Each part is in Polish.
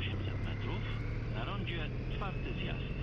800 metrów. Na rondzie czwarty zjazd.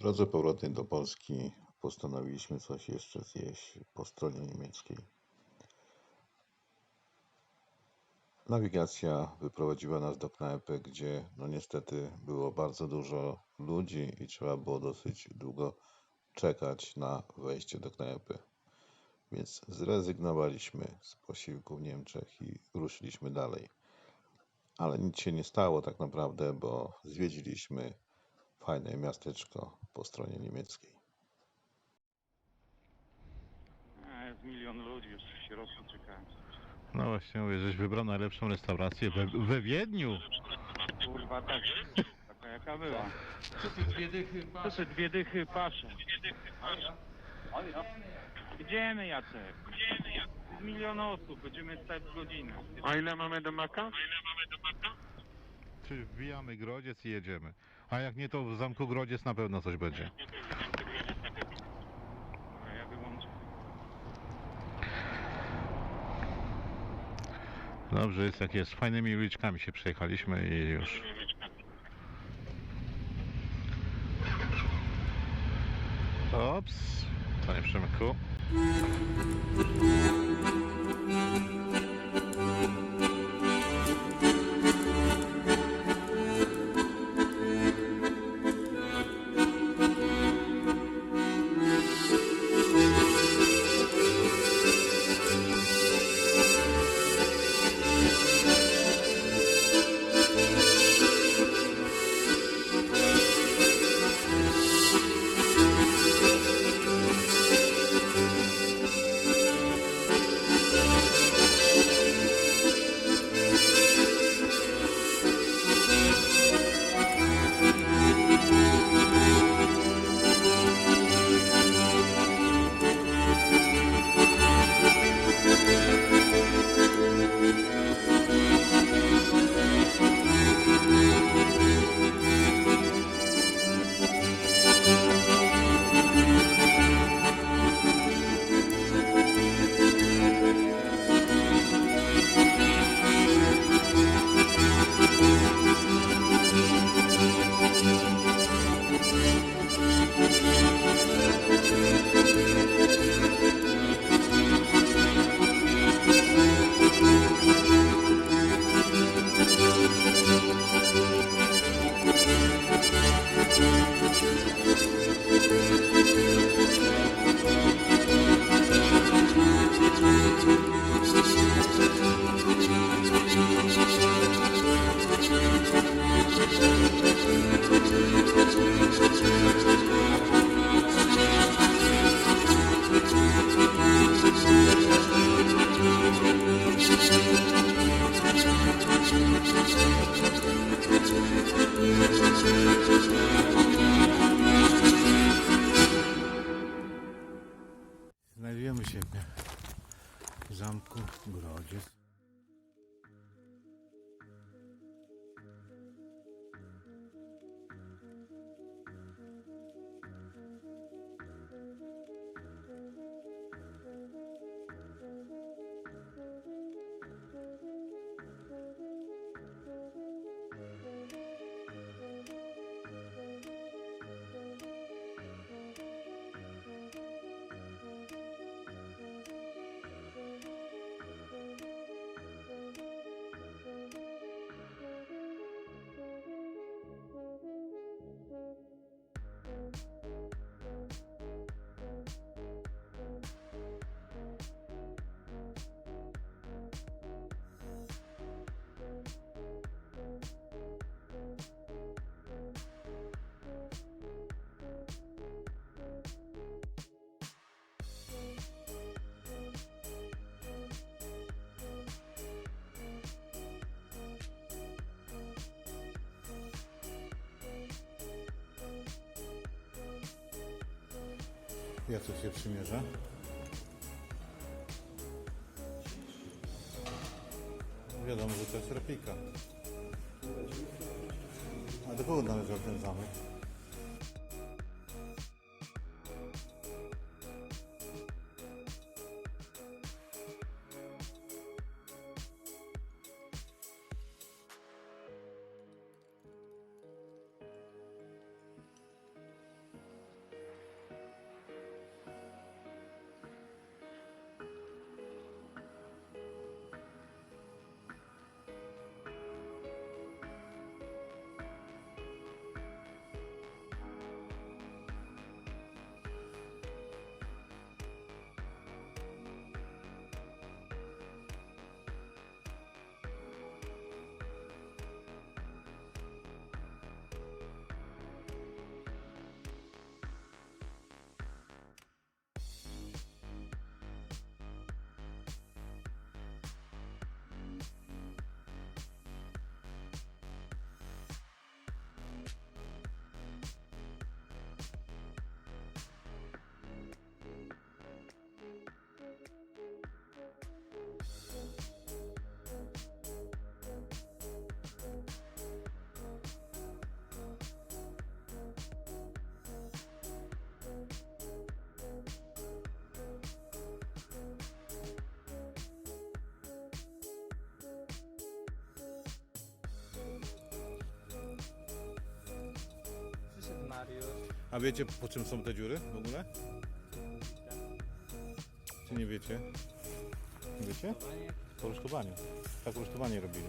Drodze powrotnej do Polski postanowiliśmy coś jeszcze zjeść po stronie niemieckiej. Nawigacja wyprowadziła nas do knajpy, gdzie no niestety było bardzo dużo ludzi i trzeba było dosyć długo czekać na wejście do knajpy. Więc zrezygnowaliśmy z posiłku w Niemczech i ruszyliśmy dalej. Ale nic się nie stało tak naprawdę, bo zwiedziliśmy fajne miasteczko po stronie niemieckiej. A, Jest milion ludzi już w środku czekają. No właśnie, mówię, żeś wybrał najlepszą restaurację we, we Wiedniu. Kurwa tak, taka jaka była. Co ty dwie dychy To patrz? te dwie dychy pasze. Idziemy Jacek. Z milion osób, będziemy stać godzinę. A ile mamy do Maka? Czy wbijamy Grodziec i jedziemy. A jak nie, to w Zamku Grodziec na pewno coś będzie. Ja wyłączę. Dobrze jest jak jest. Fajnymi uliczkami się przejechaliśmy i już. Ops, panie Przemku. Jacek się przymierza. Wiadomo, że to jest replika. A do kogo należał ten zamek? A wiecie po czym są te dziury w ogóle? Czy nie wiecie? Wiecie? Po rusztowaniu. Tak rusztowanie robili.